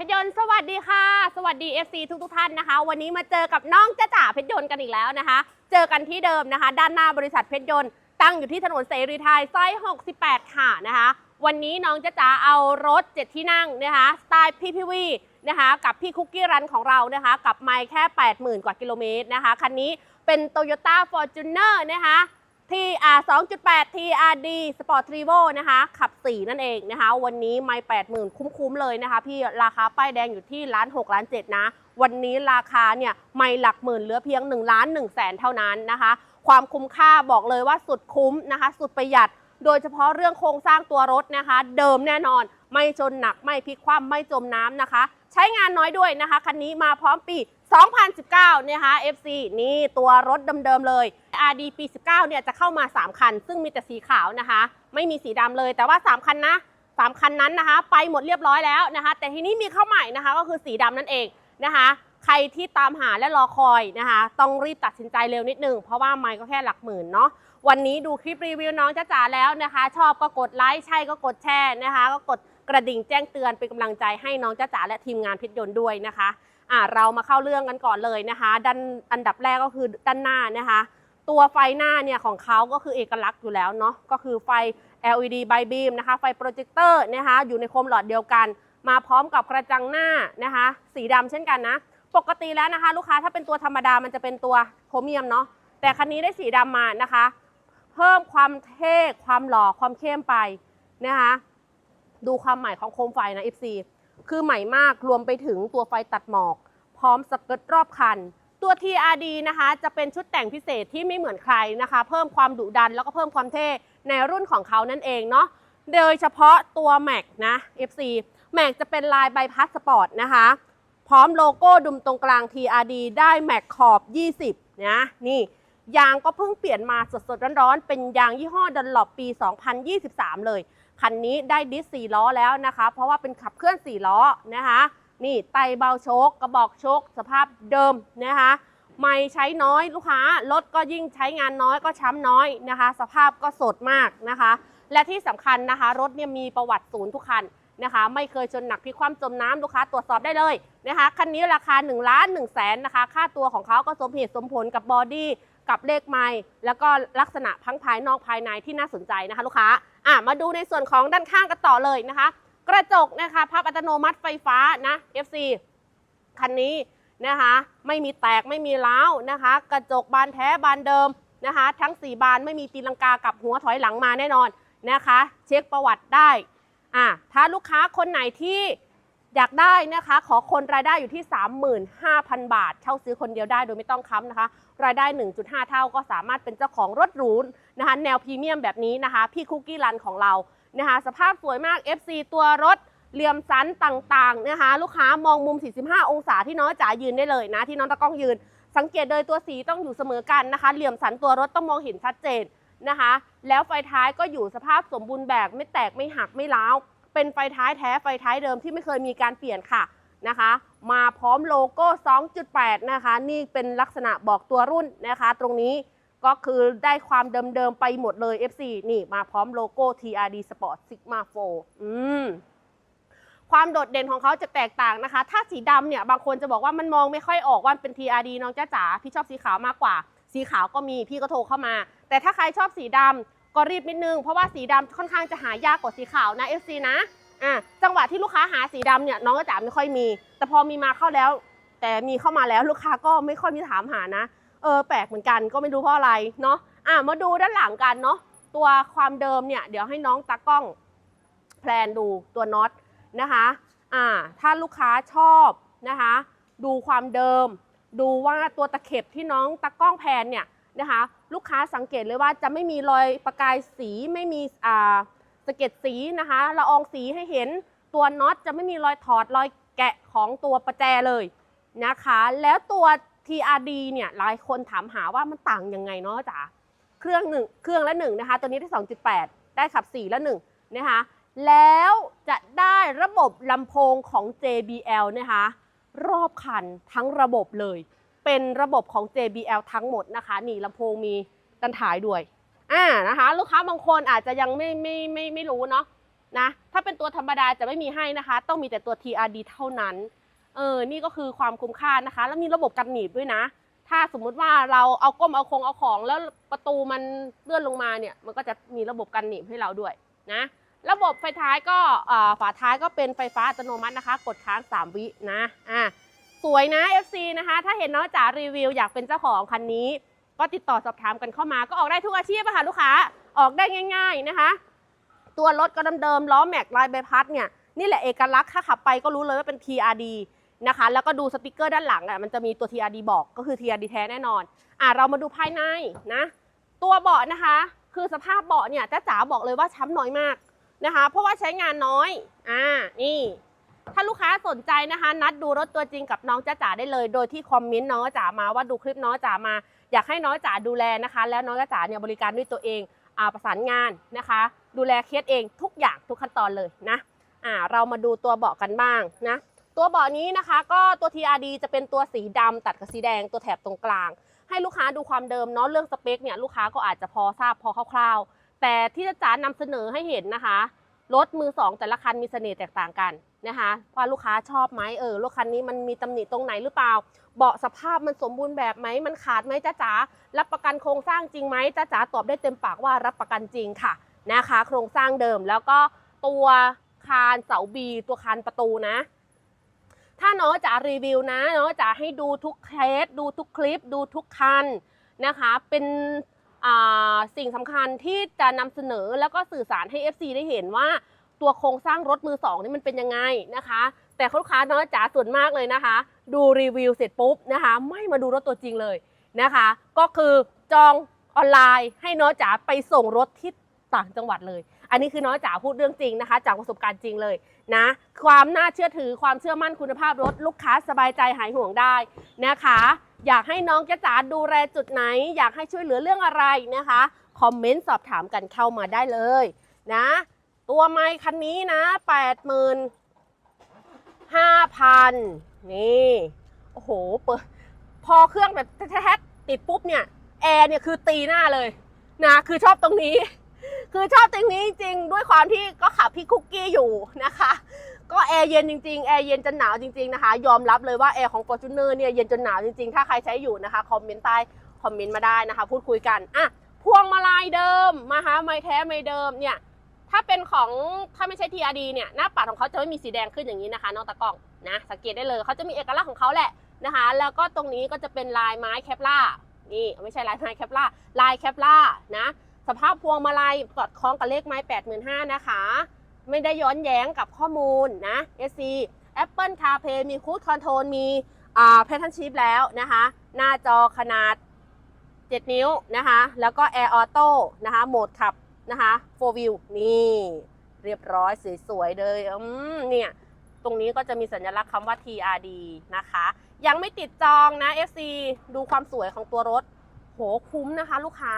เพชรยนต์สวัสดีค่ะ สวัสดี FC ทุกทุกท่านนะคะ วันนี้มาเจอกับน้องจ้าจ๋าเพชรยนต์กันอีกแล้วนะคะ เจอกันที่เดิมนะคะ ด้านหน้าบริษัทเพชรยนต์ตั้งอยู่ที่ถนนเสรีไทยซอย68 ค่ะนะคะ วันนี้น้องจ้าจ๋าเอารถ 7 ที่นั่งนะคะสไตล์ PPV นะคะ กับพี่คุกกี้รันของเรานะคะ กับไมล์แค่ 80,000 กว่ากิโลเมตรนะคะ คันนี้เป็น Toyota Fortuner นะคะ TR 2.8 TRD Sport Trivo นะคะ ขับ 4 นั่นเองนะคะ วันนี้ไม่80,000 คุ้มๆเลยนะคะ พี่ราคาป้ายแดงอยู่ที่ล้าน6ล้าน7นะ วันนี้ราคาเนี่ยไม่หลักหมื่นเหลือเพียง1ล้าน1แสนเท่านั้นนะคะ ความคุ้มค่าบอกเลยว่าสุดคุ้มนะคะ สุดประหยัด โดยเฉพาะเรื่องโครงสร้างตัวรถนะคะ เดิมแน่นอน ไม่จนหนักไม่พลิกคว่ำไม่จมน้ำนะคะ ใช้งานน้อยด้วยนะคะ คันนี้มาพร้อมปี 2019 นะคะ FC นี่ตัวรถเดิมๆเลย RD ปี 19 เนี่ยจะเข้ามา 3 คัน ซึ่งมีแต่สีขาวนะคะ ไม่มีสีดำเลย แต่ว่า 3 คันนะ 3 คันนั้นนะคะ ไปหมดเรียบร้อยแล้วนะคะ แต่ทีนี้มีเข้าใหม่นะคะ ก็คือสีดำนั่นเองนะคะใครที่ตามหาและรอคอยนะคะ ต้องรีบตัดสินใจเร็วนิดนึง เพราะว่าไมค์ก็แค่หลักหมื่นเนาะวันนี้ดูคลิปรีวิวน้องจ้าจ๋าแล้วนะคะ ชอบก็กดไลค์ใช่ก็กดแชร์นะคะ ก็กด กระดิ่งแจ้งเตือนเป็นกำลังใจให้น้องจ้าจ๋าและทีมงานพิษยนต์ด้วยนะคะอะเรามาเข้าเรื่องกันก่อนเลยนะคะด้านอันดับแรกก็คือด้านหน้านะคะ ตัวไฟหน้าเนี่ยของเขาก็คือเอกลักษณ์อยู่แล้วเนาะก็คือไฟ LED ไบบีมนะคะ ไฟโปรเจคเตอร์นะคะอยู่ในโคมหลอดเดียวกัน มาพร้อมกับกระจังหน้านะคะ สีดำเช่นกันนะ ปกติแล้วนะคะ ลูกค้าถ้าเป็นตัวธรรมดามันจะเป็นตัวโครเมียมเนาะแต่คันนี้ได้สีดำมานะคะ เพิ่มความเท่ความหล่อความเข้มไปนะคะ ดูความใหม่ของโคมไฟนะ FC คือใหม่มากรวมไปถึงตัวไฟตัดหมอก พร้อมสเกิร์ตรอบคัน ตัว TRD นะคะ จะเป็นชุดแต่งพิเศษที่ไม่เหมือนใครนะคะ เพิ่มความดุดันแล้วก็เพิ่มความเท่ในรุ่นของเขานั่นเองเนาะโดยเฉพาะตัว Mac นะ FC Mac จะเป็นลายใบพัดสปอร์ตนะคะ พร้อมโลโก้ดุมตรงกลาง TRD ได้ Mac ขอบ 20 นะ นี่ยางก็เพิ่งเปลี่ยนมาสดๆร้อนๆ เป็นยางยี่ห้อดันหลบปี 2023 เลย คันนี้ได้ดิส4ล้อแล้วนะคะ เพราะว่าเป็นขับเคลื่อน4ล้อนะคะ นี่ไตเบาโชคกระบอกโชคสภาพเดิมนะคะไม่ใช้น้อยลูกค้ารถก็ยิ่งใช้งานน้อยก็ช้ำน้อยนะคะ สภาพก็สดมากนะคะ และที่สำคัญนะคะ รถเนี่ยมีประวัติศูนย์ทุกคันนะคะ ไม่เคยชนหนักพิกคว่ำจมน้ำลูกค้าตรวจสอบได้เลยนะคะคันนี้ราคา1ล้าน1แสนนะคะ ค่าตัวของเขาก็สมเหตุสมผลกับบอดี้กับเลขไม้แล้วก็ลักษณะพังภายนอกภายในที่น่าสนใจนะคะ ลูกค้า อะมาดูในส่วนของด้านข้างกันต่อเลยนะคะ กระจกนะคะพับอัตโนมัติไฟฟ้านะ FC คันนี้นะคะ ไม่มีแตกไม่มีร้าวนะคะ กระจกบานแท้บานเดิมนะคะ ทั้ง 4 บานไม่มีตีลังกากับหัวถอยหลังมาแน่นอนนะคะ เช็คประวัติได้อะถ้าลูกค้าคนไหนที่อยากได้นะคะ ขอคนรายได้อยู่ที่ 35,000 บาท เช่าซื้อคนเดียวได้โดยไม่ต้องค้ำนะคะ รายได้ 1.5 เท่าก็สามารถเป็นเจ้าของรถหรูนะคะแนวพรีเมียมแบบนี้นะคะพี่คุกกี้รันของเรานะคะสภาพสวยมาก FC ตัวรถเหลี่ยมสันต่างๆนะคะลูกค้ามองมุม 45 องศาที่น้องจ๋ายืนได้เลยนะที่น้องตะก้องยืน สังเกตโดยตัวสีต้องอยู่เสมอกันนะคะ เหลี่ยมสันตัวรถต้องมองเห็นชัดเจนนะคะ แล้วไฟท้ายก็อยู่สภาพสมบูรณ์แบบไม่แตกไม่หักไม่ร้าวเป็นไฟท้ายแท้ไฟท้ายเดิมที่ไม่เคยมีการเปลี่ยนค่ะนะคะ มาพร้อมโลโก้ 2.8 นะคะ นี่เป็นลักษณะบอกตัวรุ่นนะคะ ตรงนี้ก็คือได้ความเดิมๆไปหมดเลย FC นี่มาพร้อมโลโก้ TRD Sport Sigma 4อืมความโดดเด่นของเขาจะแตกต่างนะคะ ถ้าสีดำเนี่ย บางคนจะบอกว่ามันมองไม่ค่อยออกว่าเป็น TRD น้องจ้าจ๋าพี่ชอบสีขาวมากกว่า สีขาวก็มีพี่ก็โทรเข้ามา แต่ถ้าใครชอบสีดำก็รีบนิดนึง เพราะว่าสีดำค่อนข้างจะหายากกว่าสีขาวนะ FC นะ อะจังหวะที่ลูกค้าหาสีดำเนี่ยน้องจ้าจ๋าไม่ค่อยมี แต่พอมีมาเข้าแล้ว แต่มีเข้ามาแล้วลูกค้าก็ไม่ค่อยมีถามหานะเออแปลกเหมือนกันก็ไม่รู้เพราะอะไรเนาะอะมาดูด้านหลังกันเนาะตัวความเดิมเนี่ยเดี๋ยวให้น้องตากล้องแพลนดูตัวน็อตนะคะอ่าถ้าลูกค้าชอบนะคะ ดูความเดิม ดูว่าตัวตะเข็บที่น้องตะกล้องแพนเนี่ยนะคะ ลูกค้าสังเกตเลยว่าจะไม่มีรอยประกายสีไม่มีอ่าะเก็ดสีนะคะละอองสีให้เห็นตัวน็อตจะไม่มีรอยถอดรอยแกะของตัวประแจเลยนะคะ แล้วตัว TRD เนี่ยหลายคนถามหาว่ามันต่างยังไงเนาะจ๋าเครื่องหนึ่งเครื่องละหนึ่งนะคะ ตัวนี้ได้ 2.8 ได้ขับ 4 ละหนึ่งนะคะแล้วจะได้ระบบลำโพงของ JBL นะคะรอบคันทั้งระบบเลย เป็นระบบของ JBL ทั้งหมดนะคะ นี่ลำโพงมีกันถ่ายด้วย อ่านะคะ ลูกค้าบางคนอาจจะยังไม่ไม่ไม่ไม่รู้เนาะนะถ้าเป็นตัวธรรมดาจะไม่มีให้นะคะ ต้องมีแต่ตัว TRD เท่านั้นเออนี่ก็คือความคุ้มค่านะคะ แล้วมีระบบกันหนีบด้วยนะ ถ้าสมมุติว่าเราเอาก้มเอาคงเอาของ แล้วประตูมันเลื่อนลงมาเนี่ยมันก็จะมีระบบกันหนีบให้เราด้วยนะระบบไฟท้ายก็ฝาท้ายก็เป็นไฟฟ้าอัตโนมัตินะคะ กดค้าง 3 วินะอะสวยนะ FC นะคะ ถ้าเห็นน้องจ๋ารีวิวอยากเป็นเจ้าของคันนี้ ก็ติดต่อสอบถามกันเข้ามา ก็ออกได้ทุกอาชีพอะค่ะลูกค้าออกได้ง่าย ๆนะคะ ตัวรถก็เดิมๆล้อแม็กลายใบพัดเนี่ยนี่แหละเอกลักษณ์ถ้าขับไปก็รู้เลยว่าเป็น TRD นะคะ แล้วก็ดูสติกเกอร์ด้านหลังอะมันจะมีตัว TRD บอกก็คือ TRD แท้แน่นอน อะเรามาดูภายในนะ ตัวเบาะนะคะ คือสภาพเบาะเนี่ยจ้าจ๋าบอกเลยว่าช้ำน้อยมากนะคะ เพราะว่าใช้งานน้อย อ่า นี่ ถ้าลูกค้าสนใจนะคะ นัดดูรถตัวจริงกับน้องจ้าจ๋าได้เลย โดยที่คอมเมนต์น้องจ๋ามาว่าดูคลิปน้องจ๋ามา อยากให้น้องจ๋าดูแลนะคะ แล้วน้องจ๋าเนี่ยบริการด้วยตัวเองอประสานงานนะคะ ดูแลเคสเองทุกอย่างทุกขั้นตอนเลยนะอ่าเรามาดูตัวเบาะกันบ้างนะตัวเบาะนี้นะคะ ก็ตัว TRD จะเป็นตัวสีดำตัดกับสีแดงตัวแถบตรงกลาง ให้ลูกค้าดูความเดิมเนาะเรื่องสเปคเนี่ยลูกค้าก็อาจจะพอทราบพอคร่าวๆแต่ที่จะจ๋านำเสนอให้เห็นนะคะ รถมือสองแต่ละคันมีเสน่ห์แตกต่างกันนะคะว่าลูกค้าชอบไหมเออรถคันนี้มันมีตำหนิตรงไหนหรือเปล่า เบาะสภาพมันสมบูรณ์แบบไหมมันขาดไหมจ้าจ๋ารับประกันโครงสร้างจริงไหมจ้าจ๋าตอบได้เต็มปากว่ารับประกันจริงค่ะนะคะ โครงสร้างเดิมแล้วก็ตัวคานเสาบีตัวคานประตูนะ ถ้าน้องจ๋ารีวิวนะน้องจ๋าให้ดูทุกเคสดูทุกคลิป ดูทุกคันนะคะ เป็น สิ่งสำคัญที่จะนำเสนอแล้วก็สื่อสารให้ FC ได้เห็นว่าตัวโครงสร้างรถมือสองนี่มันเป็นยังไงนะคะ แต่ลูกค้าน้องจ๋าส่วนมากเลยนะคะ ดูรีวิวเสร็จปุ๊บนะคะ ไม่มาดูรถตัวจริงเลยนะคะ ก็คือจองออนไลน์ให้น้องจ๋าไปส่งรถที่ต่างจังหวัดเลย อันนี้คือน้องจ๋าพูดเรื่องจริงนะคะ จากประสบการณ์จริงเลยนะ ความน่าเชื่อถือความเชื่อมั่นคุณภาพรถลูกค้าสบายใจหายห่วงได้นะคะ อยากให้น้องจ๊ะจ๋าดูแลจุดไหน อยากให้ช่วยเหลือเรื่องอะไรนะคะ คอมเมนต์สอบถามกันเข้ามาได้เลยนะ ตัวไมค์คันนี้นะแปดหมื่นห้าพันนี่ โอ้โหเปิดพอเครื่องแบบแท้ๆติดปุ๊บเนี่ย แอร์เนี่ยคือตีหน้าเลยนะ คือชอบตรงนี้ คือชอบตรงนี้จริงด้วยความที่ก็ขับพี่คุกกี้อยู่นะคะ ร์เย็นจริงๆ แอร์เย็นจนหนาวจริงๆนะคะ ยอมรับเลยว่าแอร์ของ Fortuner เนี่ยเย็นจนหนาวจริงๆ ถ้าใครใช้อยู่นะคะคอมเมนต์ใต้คอมเมนต์มาได้นะคะ พูดคุยกันอะพวงมาลัยเดิมนะคะไม้แท้ไม้เดิมเนี่ยถ้าเป็นของถ้าไม่ใช่ TRD เนี่ยหน้าปัดของเขาจะไม่มีสีแดงขึ้นอย่างนี้นะคะน้องตะกล้องนะสังเกตได้เลยเขาจะมีเอกลักษณ์ของเขาแหละนะคะ แล้วก็ตรงนี้ก็จะเป็นลายไม้แคปล่านี่ไม่ใช่ลายไม้แคปล่าลายแคปล่านะสภาพพวงมาลัยสอดคล้องกับเลขไม้ 85,000นะคะ ไม่ได้ย้อนแย้งกับข้อมูลนะ SC Apple CarPlay มี Cruise Control มีอ่า Pattern Shift แล้วนะคะ หน้าจอขนาด 7 นิ้วนะคะ แล้วก็ Air Auto นะคะ โหมดขับนะคะ4 View นี่ เรียบร้อยสวยๆเลยอืมเนี่ย ตรงนี้ก็จะมีสัญลักษณ์คำว่า TRD นะคะ ยังไม่ติดจองนะ FC ดูความสวยของตัวรถ โหคุ้มนะคะลูกค้า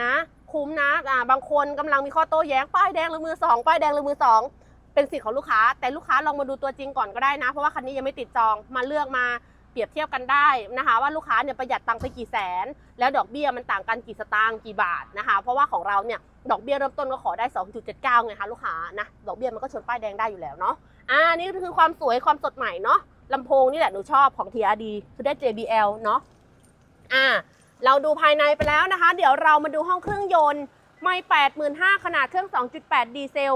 นะคุ้มนะอ่าบางคนกำลังมีข้อโต้แย้งป้ายแดงหรือมือสองป้ายแดงหรือมือสองเป็นสิทธิ์ของลูกค้า แต่ลูกค้าลองมาดูตัวจริงก่อนก็ได้นะ เพราะว่าคันนี้ยังไม่ติดจองมาเลือกมาเปรียบเทียบกันได้นะคะ ว่าลูกค้าเนี่ยประหยัดตังค์ไปกี่แสน แล้วดอกเบี้ยมันต่างกันกี่สตางค์กี่บาทนะคะ เพราะว่าของเราเนี่ยดอกเบี้ยเริ่มต้นก็ขอได้ 2.79ไงคะลูกค้านะดอกเบี้ยมันก็ชนป้ายแดงได้อยู่แล้วเนาะอ่านี่คือความสวยความสดใหม่เนาะลำโพงนี่แหละหนูชอบของ TRD คือได้ JBL เนาะอ่า เราดูภายในไปแล้วนะคะ เดี๋ยวเรามาดูห้องเครื่องยนต์ ไม่85,000ขนาดเครื่อง 2.8 ดีเซล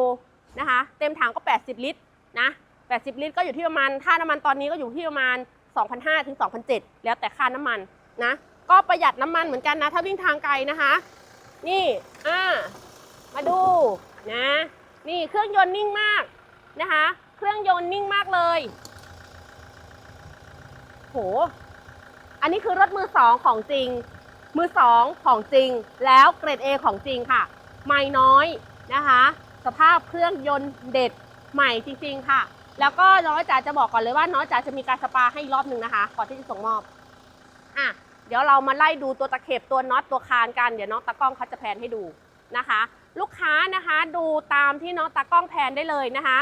นะคะ เต็มถังก็ 80 ลิตรนะ 80 ลิตรก็อยู่ที่ประมาณค่าน้ำมันตอนนี้ก็อยู่ที่ประมาณ 2,500ถึง2,700แล้วแต่ค่าน้ำมันนะ ก็ประหยัดน้ำมันเหมือนกันนะถ้าวิ่งทางไกลนะคะ นี่อ่ามาดูนะ นี่เครื่องยนต์นิ่งมากนะคะ เครื่องยนต์นิ่งมากเลย โห อันนี้คือรถมือสองของจริง มือสองของจริง แล้วเกรด A ของจริงค่ะ ไม่น้อยนะคะ สภาพเครื่องยนต์เด็ดใหม่จริงๆค่ะ แล้วก็น้อยจ๋าจะบอกก่อนเลยว่าน้อยจ๋าจะมีการสปาให้รอบหนึ่งนะคะก่อนที่จะส่งมอบอะเดี๋ยวเรามาไล่ดูตัวตะเข็บตัวน็อตตัวคานกันเดี๋ยวน้องตากล้องเขาจะแพนให้ดูนะคะ ลูกค้านะคะดูตามที่น้องตากล้องแพนได้เลยนะคะ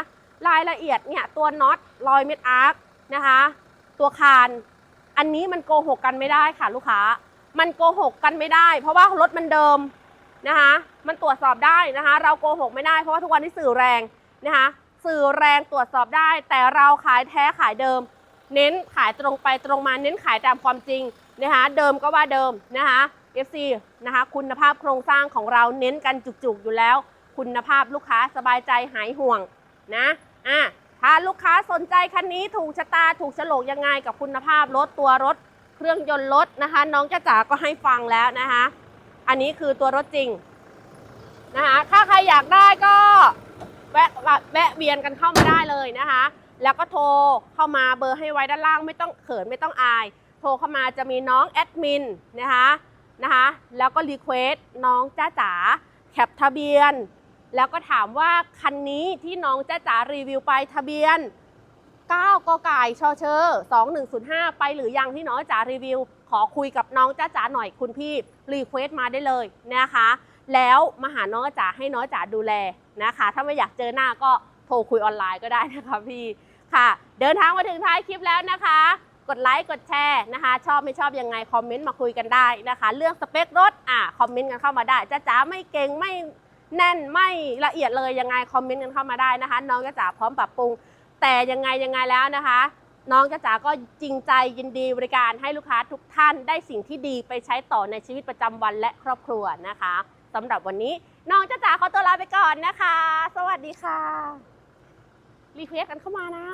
รายละเอียดเนี่ยตัวน็อตรอยเม็ดอาร์คนะคะ ตัวคาน อันนี้มันโกหกกันไม่ได้ค่ะลูกค้า มันโกหกกันไม่ได้ เพราะว่ารถมันเดิมนะคะ มันตรวจสอบได้นะคะ เราโกหกไม่ได้เพราะว่าทุกวันนี้สื่อแรงนะคะ สื่อแรงตรวจสอบได้ แต่เราขายแท้ขายเดิม เน้นขายตรงไปตรงมาเน้นขายตามความจริงนะคะ เดิมก็ว่าเดิมนะคะ FC นะคะ คุณภาพโครงสร้างของเราเน้นกันจุกๆอยู่แล้ว คุณภาพลูกค้าสบายใจหายห่วงนะอะถ้าลูกค้าสนใจคันนี้ถูกชะตาถูกฉลกยังไงกับคุณภาพรถตัวรถ รื่องยนต์รถนะคะ น้องจ้าจ๋าก็ให้ฟังแล้วนะคะ อันนี้คือตัวรถจริงนะคะถ้าใครอยากได้ก็แวะแวะเวียนกันเข้ามาได้เลยนะคะ แล้วก็โทรเข้ามาเบอร์ให้ไว้ด้านล่างไม่ต้องเขินไม่ต้องอาย โทรเข้ามาจะมีน้องแอดมินนะคะนะคะแล้วก็รีเควสน้องจ้าจ๋าแคปทะเบียน แล้วก็ถามว่าคันนี้ที่น้องจ้าจ๋ารีวิวไปทะเบียน 9กไก่ชอเชอร์2105 ไปหรือยังที่น้องจ๋ารีวิว ขอคุยกับน้องจ้าจ๋าหน่อยคุณพี่รีเควสมาได้เลยนะคะ แล้วมาหาน้องจ๋าให้น้องจ๋าดูแลนะคะ ถ้าไม่อยากเจอหน้าก็โทรคุยออนไลน์ก็ได้นะคะพี่ค่ะ เดินทางมาถึงท้ายคลิปแล้วนะคะ กดไลค์กดแชร์นะคะ ชอบไม่ชอบยังไงคอมเมนต์มาคุยกันได้นะคะ เรื่องสเปครถอะคอมเมนต์กันเข้ามาได้จ้าจ๋าไม่เก่งไม่แน่นไม่ละเอียดเลยยังไงคอมเมนต์กันเข้ามาได้นะคะ น้องจ้าจ๋าพร้อมปรับปรุง แต่ยังไงยังไงแล้วนะคะ น้องจ้าจ๋าก็จริงใจยินดีบริการให้ลูกค้าทุกท่านได้สิ่งที่ดีไปใช้ต่อในชีวิตประจำวันและครอบครัวนะคะสำหรับวันนี้น้องจ้าจ๋าขอตัวลาไปก่อนนะคะ สวัสดีค่ะรีเควสกันเข้ามานะ